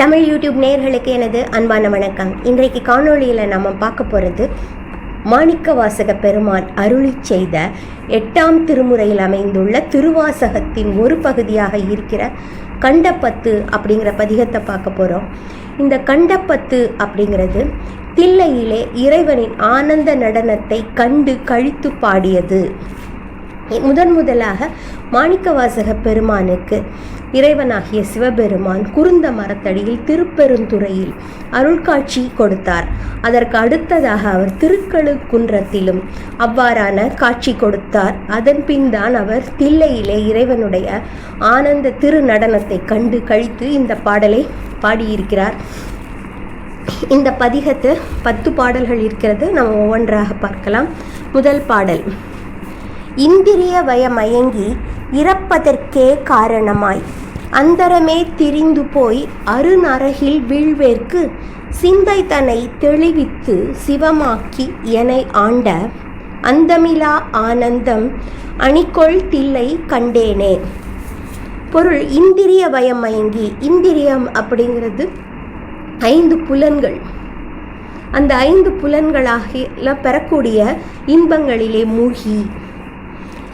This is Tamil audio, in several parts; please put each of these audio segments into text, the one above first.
தமிழ் யூடியூப் நேயர்களுக்கு எனது அன்பான வணக்கம். இன்றைக்கு காணொளியில் நம்ம பார்க்க போகிறது மாணிக்க வாசக பெருமான் அருளி செய்த எட்டாம் திருமுறையில் அமைந்துள்ள திருவாசகத்தின் ஒரு பகுதியாக இருக்கிற கண்டப்பத்து அப்படிங்கிற பதிகத்தை பார்க்க போகிறோம் இந்த கண்டப்பத்து அப்படிங்கிறது தில்லையிலே இறைவனின் ஆனந்த நடனத்தை கண்டு கழித்து பாடியது. முதன் முதலாக மாணிக்கவாசக பெருமானுக்கு இறைவனாகிய சிவபெருமான் குருந்த மரத்தடியில் திருப்பெருந்துறையில் அருள்காட்சி கொடுத்தார். அதற்கு அடுத்ததாக அவர் திருக்கழுக்குன்றத்திலும் அவ்வாறான காட்சி கொடுத்தார். அதன் பின்தான் அவர் தில்லையிலே இறைவனுடைய ஆனந்த திருநடனத்தை கண்டு கழித்து இந்த பாடலை பாடியிருக்கிறார். இந்த பதிகத்து பத்து பாடல்கள் இருக்கிறது. நம்ம ஒவ்வொன்றாக பார்க்கலாம். முதல் பாடல் இந்திரிய வயமயங்கி இறப்பதற்கே காரணமாய். அந்தரமே திரிந்து போய் அருநரகில் வீழ்வேற்கு சிந்தை தன்னை தெளிவித்து சிவமாக்கி எனை ஆண்ட அந்தமிலா ஆனந்தம் அணிக்கொள் தில்லை கண்டேனே. பொருள் இந்திரிய வயமயங்கி இந்திரியம் அப்படிங்கிறது ஐந்து புலன்கள். அந்த ஐந்து புலன்களாக பெறக்கூடிய இன்பங்களிலே மூழ்கி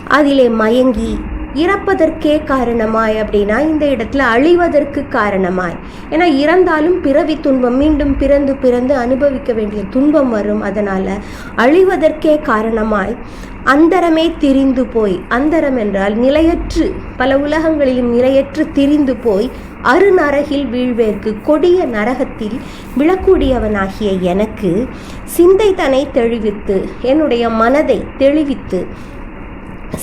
அதிலே மயங்கி இறப்பதற்கே காரணமாய் அப்படின்னா இந்த இடத்துல அழிவதற்கு காரணமாய். ஏன்னா இறந்தாலும் பிறவி துன்பம் மீண்டும் பிறந்து பிறந்து அனுபவிக்க வேண்டிய துன்பம் வரும். அதனால் அழிவதற்கே காரணமாய் அந்தரமே திரிந்து போய் அந்தரம் என்றால் நிலையற்று பல உலகங்களிலும் நிலையற்று திரிந்து போய் அருநரகில் வீழ்வேற்கு கொடிய நரகத்தில் விழக்கூடியவனாகிய எனக்கு சிந்தை தன்னை தெளிவித்து என்னுடைய மனதை தெளிவித்து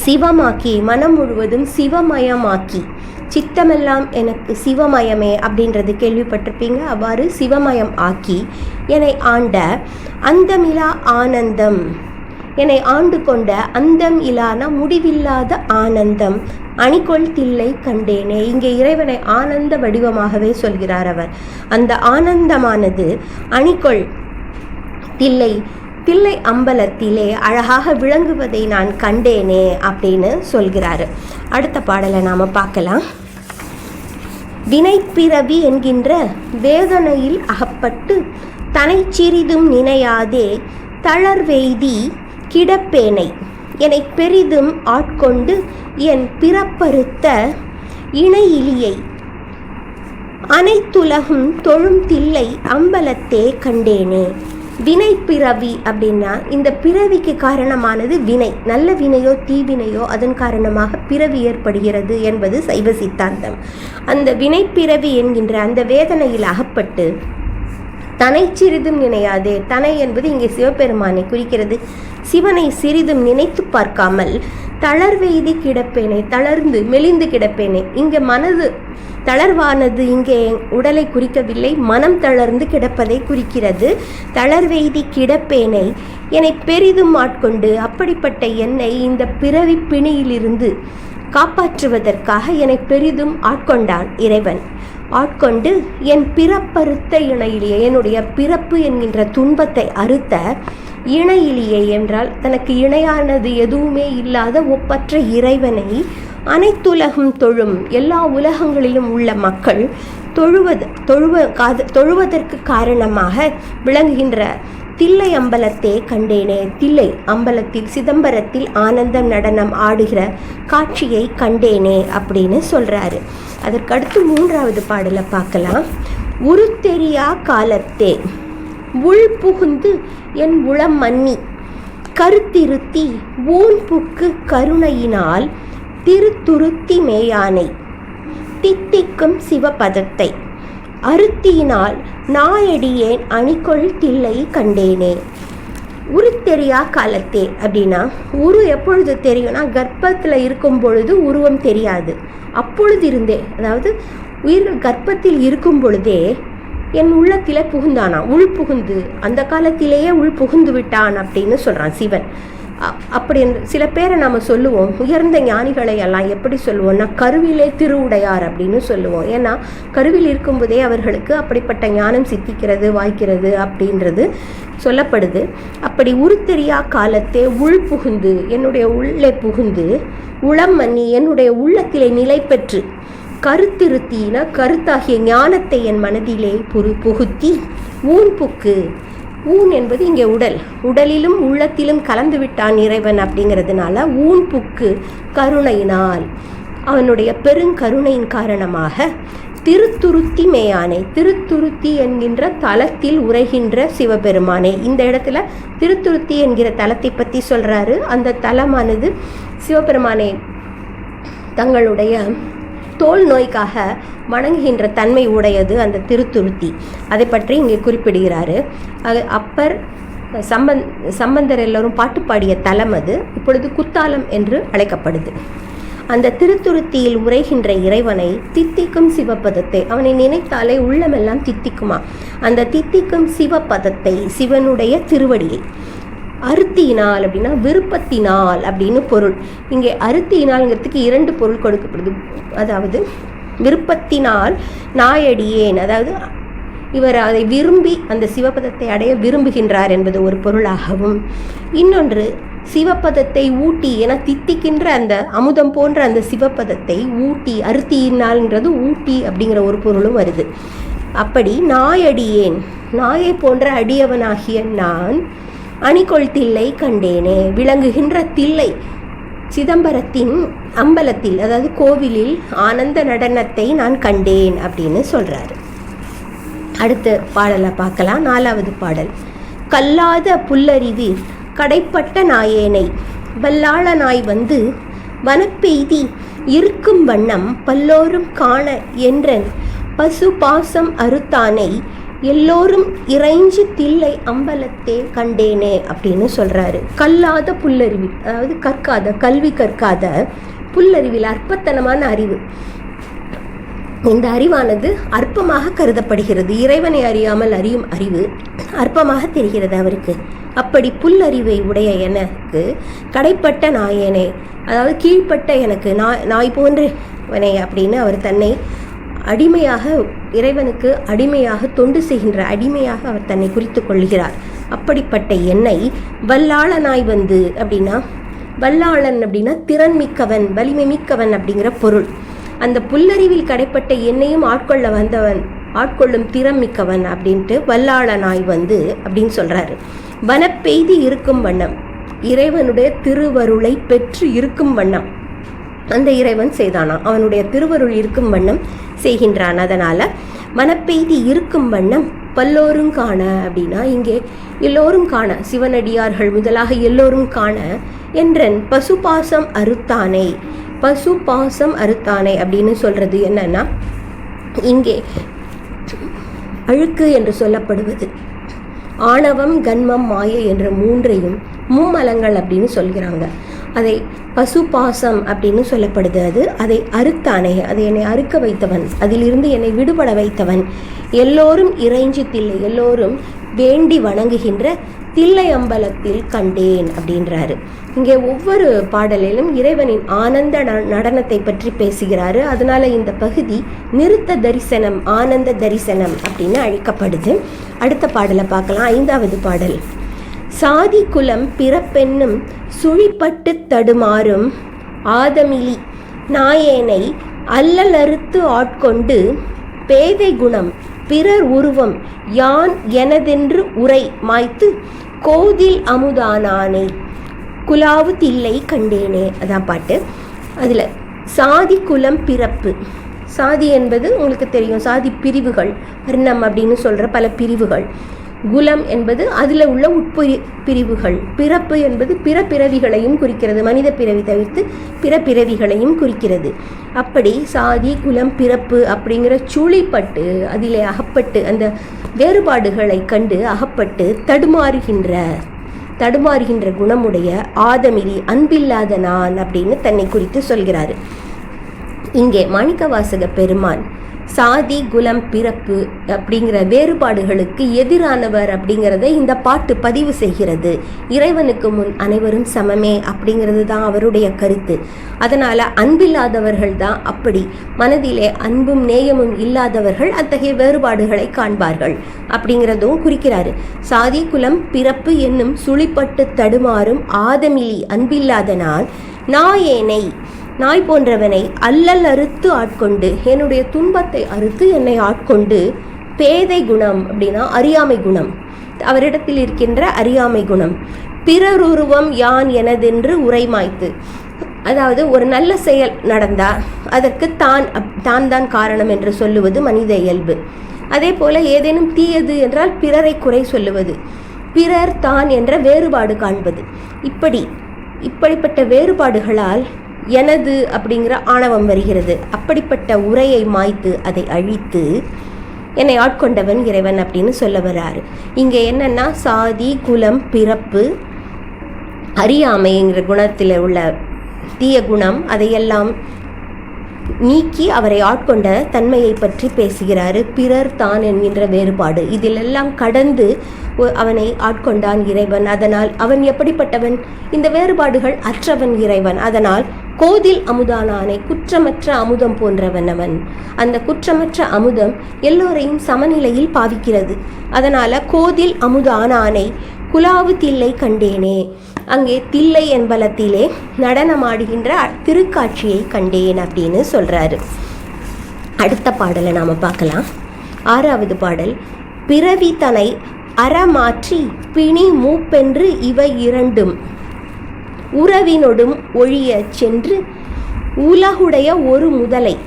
சிவமாக்கி மனம் முழுவதும் சிவமயமாக்கி. சித்தமெல்லாம் எனக்கு சிவமயமே அப்படின்றது கேள்விப்பட்டிருப்பீங்க. அவ்வாறு சிவமயம் ஆக்கி என்னை ஆண்ட அந்தமிலா ஆனந்தம். என்னை ஆண்டு கொண்ட அந்தம் இலான முடிவில்லாத ஆனந்தம். அணிகொள் தில்லை கண்டேனே. இங்கே இறைவனை ஆனந்த வடிவமாகவே சொல்கிறார் அவர். அந்த ஆனந்தமானது அணிகொள் தில்லை தில்லை அம்பலத்திலே அழகாக விளங்குவதை நான் கண்டேனே அப்படின்னு சொல்கிறாரு. அடுத்த பாடலை நாம் பார்க்கலாம். வினைப்பிறவி என்கின்ற வேதனையில் அகப்பட்டு தனை சிறிதும் நினையாதே தளர்வெய்தி கிடப்பேனை. என்னை பெரிதும் ஆட்கொண்டு என் பிறப்பறுத்த இணையிலியை அனைத்துலகும் தொழும் தில்லை அம்பலத்தே கண்டேனே. வினை பிறவி அப்படின்னா இந்த பிறவிக்கு காரணமானது வினை. நல்ல வினையோ தீவினையோ அதன் காரணமாக பிறவி ஏற்படுகிறது என்பது சைவ சித்தாந்தம். அந்த வினை பிறவி என்கின்ற அந்த வேதனையில் அகப்பட்டு தனை சிறிதும் நினையாதே தனை என்பது இங்கே சிவபெருமானை குறிக்கிறது. சிவனை சிறிதும் நினைத்து பார்க்காமல் தளர்வெய்தி கிடப்பேனே தளர்ந்து மெலிந்து கிடப்பேனே இங்கே மனது தளர்வானது இங்கே உடலை குறிக்கவில்லை மனம் தளர்ந்து கிடப்பதை குறிக்கிறது. தளர்வெய்தி கிடப்பேனை என்னை பெரிதும் ஆட்கொண்டு அப்படிப்பட்ட என்னை இந்த பிறவி பிணியிலிருந்து காப்பாற்றுவதற்காக என்னை பெரிதும் ஆட்கொண்டான் இறைவன். ஆட்கொண்டு என் பிறப்பறுத்த இணையிலேயே என்னுடைய பிறப்பு என்கின்ற துன்பத்தை அறுத்த இணையிலேயே என்றால் தனக்கு இணையானது எதுவுமே இல்லாத ஒப்பற்ற இறைவனை அனைத்துலகம் தொழும் எல்லா உலகங்களிலும் உள்ள மக்கள் தொழுவது தொழுவ காது தொழுவதற்கு காரணமாக விளங்குகின்ற தில்லை அம்பலத்தே கண்டேனே. தில்லை அம்பலத்தில் சிதம்பரத்தில் ஆனந்தம் நடனம் ஆடுகிற காட்சியை கண்டேனே அப்படின்னு சொல்கிறாரு அதற்கடுத்து மூன்றாவது பாடலை பார்க்கலாம். உருத்தெரியா காலத்தே உள் புகுந்து என் உளம் மன்னி கருத்திருத்தி ஊன் புக்கு கருணையினால் திருத்துருத்தி மேயானை. தித்திக்கும் சிவபதத்தை. அருத்தியினால் நாயடியேன் அணிக்கொள் தில்லை கண்டேனே. உரு தெரியா காலத்தே அப்படின்னா உரு எப்பொழுது தெரியும்னா கர்ப்பத்தில் இருக்கும் பொழுது உருவம் தெரியாது. அப்பொழுது இருந்தே அதாவது உயிர்கள் கர்ப்பத்தில் இருக்கும் பொழுதே என் உள்ளத்திலே புகுந்தானா உள் புகுந்து அந்த காலத்திலேயே உள் புகுந்து விட்டான் அப்படின்னு சொல்கிறான் சிவன். அப்படி சில பேரை நாம் சொல்லுவோம். உயர்ந்த ஞானிகளை எல்லாம் எப்படி சொல்லுவோம்னா கருவிலே திருவுடையார் அப்படின்னு சொல்லுவோம். ஏன்னா கருவில் இருக்கும்போதே அவர்களுக்கு அப்படிப்பட்ட ஞானம் சித்திக்கிறது வாய்க்கிறது அப்படின்றது சொல்லப்படுது. அப்படி உருத்தெரியா காலத்தே உள் புகுந்து என்னுடைய உள்ளே புகுந்து உளம் மன்னி என்னுடைய உள்ளத்திலே நிலை பெற்று கருத்திருத்தின கருத்தாகிய ஞானத்தை என் மனதிலே புரு புகுத்தி ஊன் புக்கு ஊன் என்பது இங்கே உடல். உடலிலும் உள்ளத்திலும் கலந்து விட்டான் இறைவன் அப்படிங்கிறதுனால ஊன் புக்கு கருணையினால் அவனுடைய பெருங்கருணையின் காரணமாக திருத்துருத்தி மேயானை திருத்துருத்தி என்கின்ற தலத்தில் உரைகின்ற சிவபெருமானே. இந்த இடத்துல திருத்துருத்தி என்கிற தலத்தை பற்றி சொல்கிறாரு அந்த தலமானது சிவபெருமானை தங்களுடைய தோல் நோய்க்காக வணங்குகின்ற தன்மை உடையது அந்த திருத்துருத்தி. அதை பற்றி இங்கே குறிப்பிடுகிறாரு. அது அப்பர் சம்பந் சம்பந்தர் எல்லோரும் பாட்டு பாடிய தலம் அது. இப்பொழுது குத்தாலம் என்று அழைக்கப்படுது. அந்த திருத்துருத்தியில் உரைகின்ற இறைவனை தித்திக்கும் சிவபதத்தை அவனை நினைத்தாலே உள்ளமெல்லாம் தித்திக்குமா? அந்த தித்திக்கும் சிவபதத்தை சிவனுடைய திருவடியை. அருத்தியினால் அப்படின்னா விருப்பத்தினால் அப்படின்னு பொருள். இங்கே அருத்தியினால்ங்கிறதுக்கு இரண்டு பொருள் கொடுக்கப்படுது. அதாவது விருப்பத்தினால் நாயடியேன். அதாவது இவர் அதை விரும்பி அந்த சிவபதத்தை அடைய விரும்புகின்றார் என்பது ஒரு பொருளாகவும். இன்னொன்று சிவப்பதத்தை ஊட்டி என தித்திக்கின்ற அந்த அமுதம் போன்ற அந்த சிவப்பதத்தை ஊட்டி அருத்தியினால்ன்றது ஊட்டி அப்படிங்கிற ஒரு பொருளும் வருது. அப்படி நாயடியேன். நாயை போன்ற அடியவனாகிய நான் அணிகொள் தில்லை கண்டேனே விளங்குகின்ற தில்லை. சிதம்பரத்தின் அம்பலத்தில் அதாவது கோவிலில் ஆனந்த நடனத்தை நான் கண்டேன் அப்படின்னு சொல்கிறாரு அடுத்த பாடலை பார்க்கலாம். நாலாவது பாடல். கல்லாத புல்லறிவு கடைப்பட்ட நாயேனை வல்லாள நாய் வந்து வனப்பெய்தி இருக்கும் வண்ணம் பல்லோரும் காண என்றன் பசு பாசம் அறுத்தானை எல்லோரும் இறைஞ்சி தில்லை அம்பலத்தே கண்டேனே அப்படின்னு சொல்கிறாரு கல்லாத புல்லறிவி அதாவது கற்காத கல்வி கற்காத புல்லறிவில் அற்பத்தனமான அறிவு. இந்த அறிவானது அற்பமாக கருதப்படுகிறது. இறைவனை அறியாமல் அறியும் அறிவு அற்பமாக தெரிகிறது அவருக்கு. அப்படி புல்லறிவை உடைய எனக்கு கடைப்பட்ட நாயனே அதாவது கீழ்ப்பட்ட எனக்கு நாய் நாய் போன்றவனே அப்படின்னு அவர் தன்னை அடிமையாக இறைவனுக்கு அடிமையாக தொண்டு செய்கின்ற அடிமையாக அவர் தன்னை குறித்து கொள்கிறார். அப்படிப்பட்ட என்னை வல்லாளனாய் வந்து அப்படின்னா வல்லாளன் அப்படின்னா திறன் மிக்கவன் வலிமை மிக்கவன் அப்படிங்கிற பொருள். அந்த புல்லறிவில் கடைப்பட்ட என்னையும் ஆட்கொள்ள வந்தவன் ஆட்கொள்ளும் திறம் மிக்கவன் அப்படின்ட்டு வல்லாளனாய் வந்து அப்படின்னு சொல்கிறாரு வனப்பெய்தி இருக்கும் வண்ணம். இறைவனுடைய திருவருளை பெற்று இருக்கும் வண்ணம். அந்த இறைவன் செய்தானா? அவனுடைய திருவருள் இருக்கும் வண்ணம் செய்கின்றான். அதனால் மனப்பெய்தி இருக்கும் வண்ணம் பல்லோரும் காண அப்படின்னா இங்கே எல்லோரும் காண சிவனடியார்கள் முதலாக எல்லோரும் காண என்றன் பசுபாசம் அறுத்தானே பசு பாசம் அறுத்தானே அப்படின்னு சொல்கிறது என்னன்னா இங்கே அழுக்கு என்று சொல்லப்படுவது. ஆணவம் கன்மம் மாயை என்ற மூன்றையும் மும்மலங்கள் அப்படின்னு சொல்கிறாங்க. அதை பசு பாசம் அப்படின்னு சொல்லப்படுது அது. அதை அறுத்தானே அதை என்னை அறுக்க வைத்தவன் அதிலிருந்து என்னை விடுபட வைத்தவன். எல்லோரும் இறைஞ்சி தில்லை எல்லோரும் வேண்டி வணங்குகின்ற தில்லை அம்பலத்தில் கண்டேன் அப்படின்றாரு. இங்கே ஒவ்வொரு பாடலிலும் இறைவனின் ஆனந்த நடனத்தை பற்றி பேசுகிறாரு. அதனால இந்த பகுதி நிறுத்த தரிசனம் ஆனந்த தரிசனம் அப்படின்னு அழைக்கப்படுது. அடுத்த பாடலை பார்க்கலாம். ஐந்தாவது பாடல். சாதி குலம் பிறப்பென்னும் சுழிப்பட்டு தடுமாறும் ஆதமிலி நாயேனை அல்லலறுத்து ஆட்கொண்டு பேதை குணம் பிறர் உருவம் யான் எனதென்று உரை மாய்த்து கோதில் அமுதானானே குலாவு தில்லை கண்டேனே அதான் பாட்டு. அதில் சாதி குலம் பிறப்பு. சாதி என்பது உங்களுக்கு தெரியும் சாதி பிரிவுகள் வர்ணம் அப்படின்னு சொல்கிற பல பிரிவுகள். குலம் என்பது அதில் உள்ள உட்பிரி பிரிவுகள். பிறப்பு என்பது பிற பிறவிகளையும் குறிக்கிறது. மனித பிறவி தவிர்த்து பிற பிறவிகளையும் குறிக்கிறது. அப்படி சாதி குலம் பிறப்பு அப்படிங்கிற சுழிப்பட்டு அதிலே அகப்பட்டு அந்த வேறுபாடுகளை கண்டு அகப்பட்டு தடுமாறுகின்ற தடுமாறுகின்ற குணமுடைய ஆதமிரி அன்பில்லாத நான் அப்படின்னு தன்னை குறித்து சொல்கிறார். இங்கே மாணிக்கவாசக பெருமான் சாதி குலம் பிறப்பு அப்படிங்கிற வேறுபாடுகளுக்கு எதிரானவர் அப்படிங்கிறத இந்த பாட்டு பதிவு செய்கிறது. இறைவனுக்கு முன் அனைவரும் சமமே அப்படிங்கிறது தான் அவருடைய கருத்து. அதனால் அன்பில்லாதவர்கள் தான் அப்படி. மனதிலே அன்பும் நேயமும் இல்லாதவர்கள் அத்தகைய வேறுபாடுகளை காண்பார்கள் அப்படிங்கிறதும் குறிக்கிறாரு. சாதி குலம் பிறப்பு என்னும் சுழிப்பட்டு தடுமாறும் ஆதமிலி அன்பில்லாத நான் நாயேனை நாய் போன்றவனை அல்லல் அறுத்து ஆட்கொண்டு என்னுடைய துன்பத்தை அறுத்து என்னை ஆட்கொண்டு பேதை குணம் அப்படின்னா அறியாமை குணம். அவரிடத்தில் இருக்கின்ற அறியாமை குணம். பிறருருவம் யான் எனதென்று உரைமாய்த்து. அதாவது ஒரு நல்ல செயல் நடந்தால் அதற்கு தான் அப்- தான் தான் காரணம் என்று சொல்லுவது மனித இயல்பு. அதே போல ஏதேனும் தீயது என்றால் பிறரை குறை சொல்லுவது. பிறர் தான் என்ற வேறுபாடு காண்பது. இப்படி இப்படிப்பட்ட வேறுபாடுகளால் எனது அப்படிங்கிற ஆணவம் வருகிறது. அப்படிப்பட்ட உரையை மாய்த்து அதை அழித்து என்னை ஆட்கொண்டவன் இறைவன் அப்படின்னு சொல்ல வர்றாரு இங்கே என்னென்னா சாதி குலம் பிறப்பு அறியாமைங்கிற குணத்தில் உள்ள தீய குணம் அதையெல்லாம் நீக்கி அவரை ஆட்கொண்ட தன்மையை பற்றி பேசுகிறாரு. பிறர் தான் என்கின்ற வேறுபாடு. இதிலெல்லாம் கடந்து ஒ- அவனை ஆட்கொண்டான் இறைவன். அதனால் அவன் எப்படிப்பட்டவன்? இந்த வேறுபாடுகள் அற்றவன் இறைவன். அதனால் கோதில் அமுதானானை குற்றமற்ற அமுதம் போன்றவன் அவன். அந்த குற்றமற்ற அமுதம் எல்லோரையும் சமநிலையில் பாவிக்கிறது. அதனால கோதில் அமுதானானை குலாவு தில்லை கண்டேனே. அங்கே தில்லை என்பலத்திலே நடனமாடுகின்ற திருக்காட்சியை கண்டேன் அப்படின்னு சொல்றாரு. அடுத்த பாடலை நாம் பார்க்கலாம். ஆறாவது பாடல் பிறவி தனை அறமாற்றி பிணி மூப்பென்று இவை இரண்டும். உறவினொடும் ஒழியச் சென்று உலகுடைய ஒரு முதலை.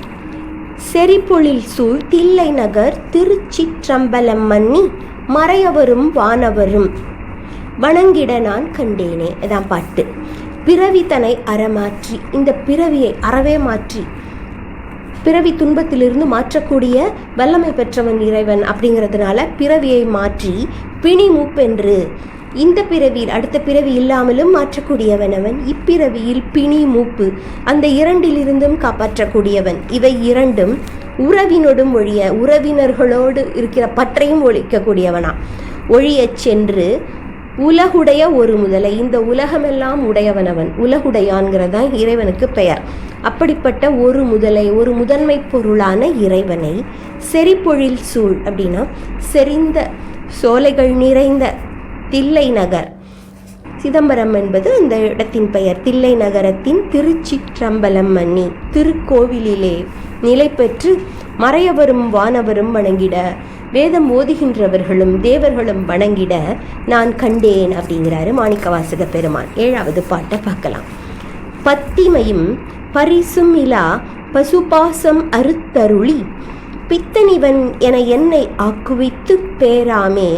செறிப்பொழில் சூழ் தில்லை நகர் திருச்சிற்றம்பலம் மன்னி மறையவரும் வானவரும். வணங்கிட நான் கண்டேனே. இதான் பாட்டு. பிறவி தனை அறமாற்றி இந்த பிறவியை அறவே மாற்றி பிறவி துன்பத்திலிருந்து மாற்றக்கூடிய வல்லமை பெற்றவன் இறைவன் அப்படிங்கிறதுனால பிறவியை மாற்றி பிணி மூப்பென்று இந்த பிறவியில் அடுத்த பிறவி இல்லாமலும் மாற்றக்கூடியவன் அவன். இப்பிறவியில் பிணி மூப்பு அந்த இரண்டிலிருந்தும் காப்பாற்றக்கூடியவன். இவை இரண்டும் உறவினோடும் ஒழிய உறவினர்களோடு இருக்கிற பற்றையும் ஒழிக்கக்கூடியவனா. ஒழியச் சென்று உலகுடைய ஒரு முதலை இந்த உலகமெல்லாம் உடையவனவன் உலகுடையான்கிறதான் இறைவனுக்கு பெயர். அப்படிப்பட்ட ஒரு முதலை ஒரு முதன்மை பொருளான இறைவனை செறிப்பொழில் சூழ் அப்படின்னா செறிந்த சோலைகள் நிறைந்த தில்லை நகர் சிதம்பரம் என்பது அந்த இடத்தின் பெயர். தில்லை நகரத்தின் திருச்சிற்றம்பலம் மன்னி திருக்கோவிலிலே நிலை பெற்று மறையவரும் வானவரும் வணங்கிட வேதம் ஓதுகின்றவர்களும் தேவர்களும் வணங்கிட நான் கண்டேன் அப்படிங்கிறாரு மாணிக்கவாசக பெருமான். ஏழாவது பாட்டை பார்க்கலாம். பத்திமையும் பரிசும் இலா பசுபாசம் அறுத்தருளி பித்தனிவன் என என்னை ஆக்குவித்து பேராமே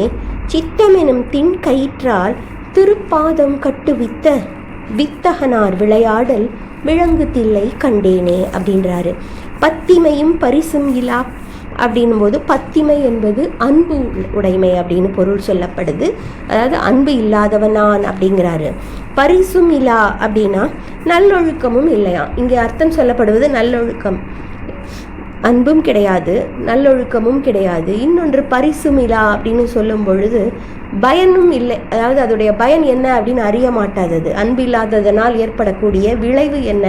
சித்தமெனும் தின் கயிற்றால் திருப்பாதம் கட்டுவித்த வித்தகனார் விளையாடல் விலங்கு தில்லை கண்டேனே அப்படின்றாரு. பத்திமையும் பரிசும் இலா அப்படின்னும் போது பத்திமை என்பது அன்பு உடைமை அப்படின்னு பொருள் சொல்லப்படுது. அதாவது அன்பு இல்லாதவனான் அப்படிங்கிறாரு. பரிசும் இலா அப்படின்னா நல்லொழுக்கமும் இல்லையா இங்கே அர்த்தம் சொல்லப்படுவது நல்லொழுக்கம். அன்பும் கிடையாது நல்லொழுக்கமும் கிடையாது. இன்னொன்று பரிசுமிலா அப்படின்னு சொல்லும் பொழுது பயனும் இல்லை. அதாவது அதோடைய பயன் என்ன அப்படின்னு அறிய மாட்டாதது. அன்பு இல்லாததனால் ஏற்படக்கூடிய விளைவு என்ன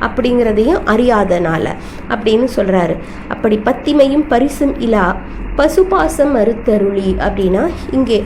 அப்படிங்கிறதையும் அறியாதனால அப்படின்னு சொல்றாரு. அப்படி பத்திமையும் பரிசும் இலா பசுபாசம் அறுத்தருளி அப்படின்னா இங்கே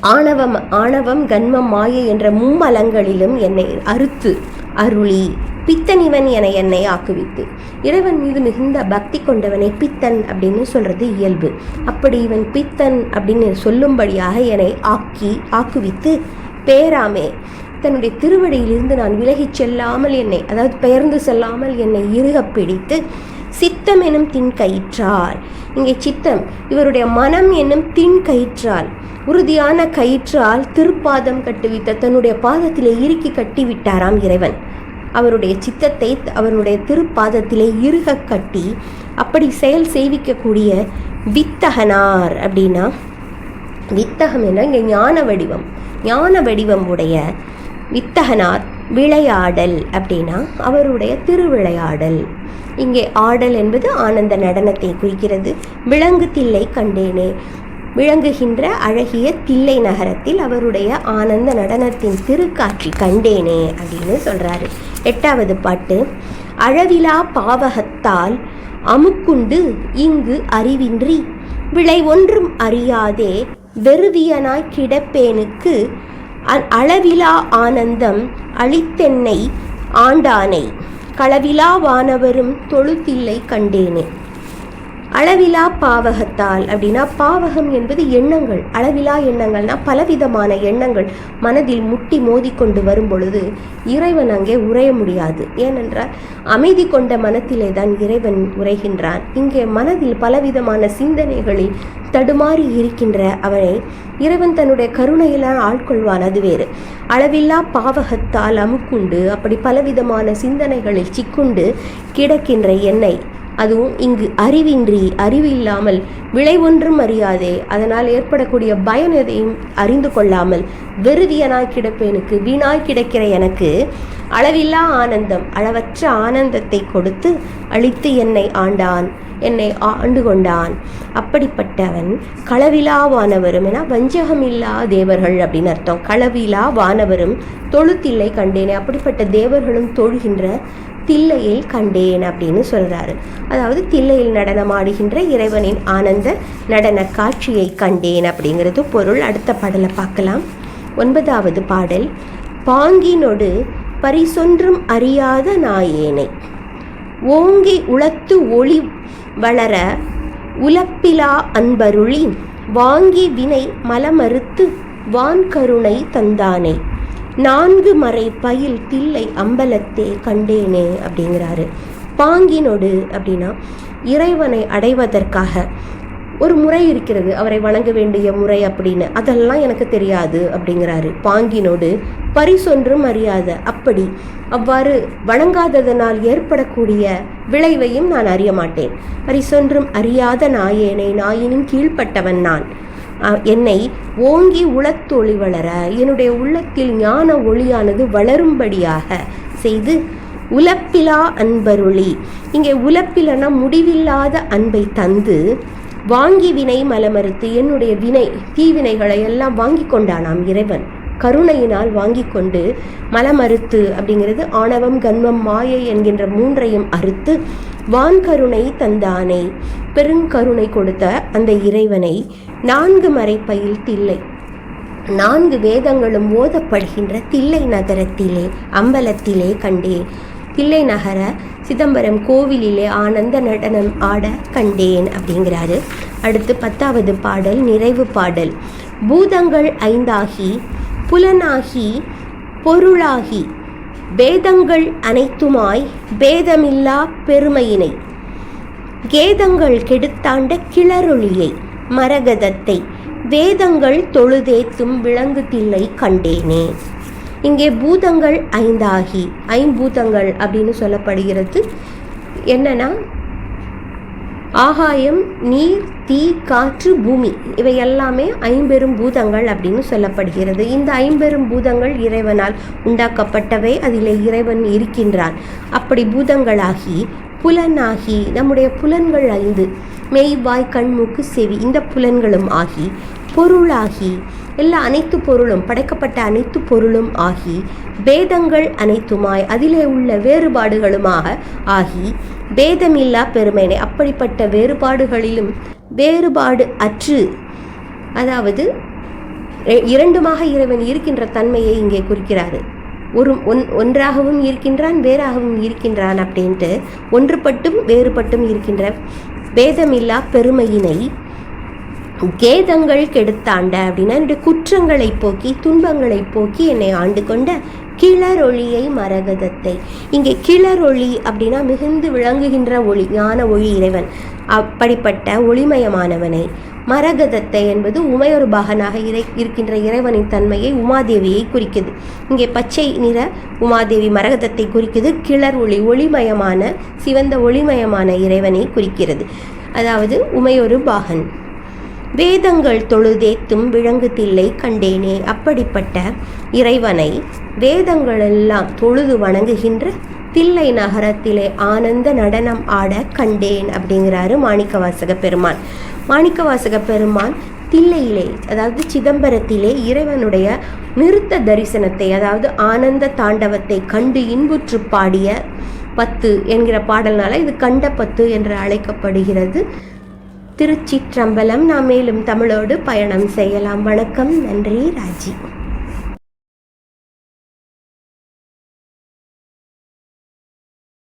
ஆணவம் ஆணவம் கன்மம் மாயை என்ற மும்மலங்களிலும் என்னை அறுத்து அருளி. பித்தனிவன் என என்னை ஆக்குவித்து. இறைவன் மீது மிகுந்த பக்தி கொண்டவனை பித்தன் அப்படின்னு சொல்றது இயல்பு. அப்படி இவன் பித்தன் அப்படின்னு சொல்லும்படியாக என்னை ஆக்கி ஆக்குவித்து பேராமே தன்னுடைய திருவடியிலிருந்து நான் விலகிச் செல்லாமல் என்னை அதாவது பெயர்ந்து செல்லாமல் என்னை இறுகப் பிடித்து சித்தம் எனும் தின் கயிற்றால் இங்கே சித்தம் இவருடைய மனம் என்னும் தின் கயிற்றால் உறுதியான கயிற்றால் திருப்பாதம் கட்டுவித்த தன்னுடைய பாதத்திலே இறுக்கி கட்டி விட்டாராம் இறைவன். அவருடைய சித்தத்தை அவருடைய திருப்பாதத்திலே இறுக கட்டி அப்படி செயல் செய்விக்கக்கூடிய வித்தகனார் அப்படின்னா வித்தகம் என்ன? இங்கே ஞான வடிவம். ஞான வடிவம் உடைய வித்தகனார் விளையாடல் அப்படின்னா அவருடைய திருவிளையாடல். இங்கே ஆடல் என்பது ஆனந்த நடனத்தை குறிக்கிறது. விலங்கு தில்லை கண்டேனே. விளங்குகின்ற அழகிய தில்லை நகரத்தில் அவருடைய ஆனந்த நடனத்தின் திருக்காட்சி கண்டேனே அப்படின்னு சொல்கிறாரு எட்டாவது பாட்டு அளவிலா பாவகத்தால் அமுக்குண்டு இங்கு அறிவின்றி விளை ஒன்றும் அறியாதே வெறுவியனாய் கிடப்பேனுக்கு அ- அளவிலா ஆனந்தம் அளித்தென்னை ஆண்டானை களவிலா வானவரும் தொழுத்தில்லை கண்டேனே. அளவிலா பாவகத்தால் அப்படின்னா பாவகம் என்பது எண்ணங்கள். அளவிலா எண்ணங்கள்னா பலவிதமான எண்ணங்கள். மனதில் முட்டி மோதிக்கொண்டு வரும் பொழுது இறைவன் அங்கே உரைய முடியாது. ஏனென்றால் அமைதி கொண்ட மனத்திலே தான் இறைவன் உரைகின்றான் இங்கே மனதில் பலவிதமான சிந்தனைகளில் தடுமாறி இருக்கின்ற அவனை இறைவன் தன்னுடைய கருணையிலான ஆட்கொள்வான் அது வேறு. அளவில்லா பாவகத்தால் அமுக்குண்டு அப்படி பலவிதமான சிந்தனைகளில் சிக்குண்டு கிடக்கின்ற என்னை அதுவும் இங்கு அறிவின்றி அறிவு இல்லாமல் விளைவொன்றும் அறியாதே. அதனால் ஏற்படக்கூடிய பயன் எதையும் அறிந்து கொள்ளாமல் வெறுதியனாய் கிடப்பேனுக்கு வீணாய் கிடக்கிற எனக்கு அளவில்லா ஆனந்தம் அளவற்ற ஆனந்தத்தை கொடுத்து அழித்து என்னை ஆண்டான் என்னை ஆண்டு கொண்டான். அப்படிப்பட்டவன் களவிலா வானவரும் என வஞ்சகமில்லா தேவர்கள் அப்படின்னு அர்த்தம். களவிலா வானவரும் தொழுத்தில்லை கண்டேனே. அப்படிப்பட்ட தேவர்களும் தொழுகின்ற தில்லையில் கண்டேன் அப்படின்னு சொல்கிறாரு அதாவது தில்லையில் நடனமாடுகின்ற இறைவனின் ஆனந்த நடன காட்சியை கண்டேன் அப்படிங்கிறது பொருள். அடுத்த பாடலை பார்க்கலாம். ஒன்பதாவது பாடல் பாங்கினொடு பரிசொன்றும் அறியாத நாயேனை. ஓங்கி உளத்து ஒளி வளர உலப்பிலா அன்பருளி வாங்கி வினை மலமறுத்து வான்கருணை தந்தானே. நான்கு மறை பயில் தில்லை அம்பலத்தே கண்டேனே அப்படிங்கிறாரு. பாங்கினொடு அப்படின்னா இறைவனை அடைவதற்காக ஒரு முறை இருக்கிறது அவரை வணங்க வேண்டிய முறை அப்படின்னு. அதெல்லாம் எனக்கு தெரியாது அப்படிங்கிறாரு. பாங்கினோடு பரிசொன்றும் அறியாத அப்படி. அவ்வாறு வணங்காததனால் ஏற்படக்கூடிய விளைவையும் நான் அறிய மாட்டேன். பரிசொன்றும் அறியாத நாயேனை நாயினும் கீழ்ப்பட்டவன் நான். என்னை ஓங்கி உளத்தொளி வளர என்னுடைய உள்ளத்தில் ஞான ஒளியானது வளரும்படியாக செய்து உலப்பிலா அன்பருளி. இங்கே உலப்பிலனா முடிவில்லாத அன்பை தந்து வாங்கி வினை மலமறுத்து என்னுடைய வினை தீவினைகளை எல்லாம் வாங்கி கொண்டானாம் இறைவன். கருணையினால் வாங்கி கொண்டு மலமறுத்து அப்படிங்கிறது ஆணவம் கன்மம் மாயை என்கின்ற மூன்றையும் அறுத்து வான்கருணை தந்தானே பெருங்கருணை கொடுத்த அந்த இறைவனை நான்கு மறைப்பையில் தில்லை. நான்கு வேதங்களும் ஓதப்படுகின்ற தில்லை நகரத்திலே அம்பலத்திலே கண்டேன். தில்லை நகர சிதம்பரம் கோவிலிலே ஆனந்த நடனம் ஆட கண்டேன் அப்படிங்கிறாரு. அடுத்து பத்தாவது பாடல் நிறைவு பாடல். பூதங்கள் ஐந்தாகி புலனாகி பொருளாகி வேதங்கள் அனைத்துமாய் பேதமில்லா பெருமையினை. கேதங்கள் கெடுத்தாண்ட கிளருளியை. மரகதத்தை. வேதங்கள் தொழுதேத்தும் விளங்குதில்லை கண்டேனே. இங்கே பூதங்கள் ஐந்தாகி ஐம்பூதங்கள் அப்படின்னு சொல்லப்படுகிறது. என்னன்னா ஆகாயம் நீர் தீ காற்று பூமி இவை எல்லாமே ஐம்பெரும் பூதங்கள் அப்படின்னு சொல்லப்படுகிறது. இந்த ஐம்பெரும் பூதங்கள் இறைவனால் உண்டாக்கப்பட்டவை அதில் இறைவன் இருக்கின்றான். அப்படி பூதங்களாகி புலனாகி நம்முடைய புலன்கள் ஐந்து மெய் வாய் கண் மூக்கு செவி. இந்த புலன்களும் ஆகி பொருளாகி எல்லா அனைத்து பொருளும் படைக்கப்பட்ட அனைத்து பொருளும் ஆகி பேதங்கள் அனைத்துமாய் அதிலே உள்ள வேறுபாடுகளுமாக ஆகி பேதமில்லா பெருமையினை அப்படிப்பட்ட வேறுபாடுகளிலும் வேறுபாடு அற்று அதாவது இரண்டுமாக இறைவன் இருக்கின்ற தன்மையை இங்கே குறிக்கிறாரு. ஒரு ஒன் ஒன்றாகவும் இருக்கின்றான் வேறாகவும் இருக்கின்றான் அப்படின்ட்டு ஒன்றுபட்டும் வேறுபட்டும் இருக்கின்ற பேதமில்லா பெருமையினை கேதங்கள் கெடுத்தாண்ட அப்படின்னா என்னுடைய குற்றங்களை போக்கி துன்பங்களை போக்கி என்னை ஆண்டு கொண்ட கிளரொளியை மரகதத்தை. இங்கே கிளரொளி அப்படின்னா மிகுந்து விளங்குகின்ற ஒளி ஞான ஒளி இறைவன். அப்படிப்பட்ட ஒளிமயமானவனை. மரகதத்தை என்பது உமையொரு பாகனாக இறை இருக்கின்ற இறைவனின் தன்மையை உமாதேவியை குறிக்குது. இங்கே பச்சை நிற உமாதேவி மரகதத்தை குறிக்குது. கிளர் ஒளி ஒளிமயமான சிவந்த ஒளிமயமான இறைவனை குறிக்கிறது. அதாவது உமையொரு பாகன். வேதங்கள் தொழுதேத்தும் விளங்குதில்லை கண்டேனே. அப்படிப்பட்ட இறைவனை வேதங்களெல்லாம் தொழுது வணங்குகின்ற தில்லை நகரத்திலே ஆனந்த நடனம் ஆட கண்டேன் அப்படிங்கிறாரு மாணிக்கவாசக பெருமான். மாணிக்கவாசக பெருமான் தில்லையிலே அதாவது சிதம்பரத்திலே இறைவனுடைய நிறுத்த தரிசனத்தை அதாவது ஆனந்த தாண்டவத்தை கண்டு இன்புற்று பாடிய பத்து என்கிற பாடல்னால இது கண்ட பத்து என்று அழைக்கப்படுகிறது. திருச்சிற்றம்பலம் நாம் மேலும் தமிழோடு பயணம் செய்யலாம். வணக்கம் நன்றி ராஜி.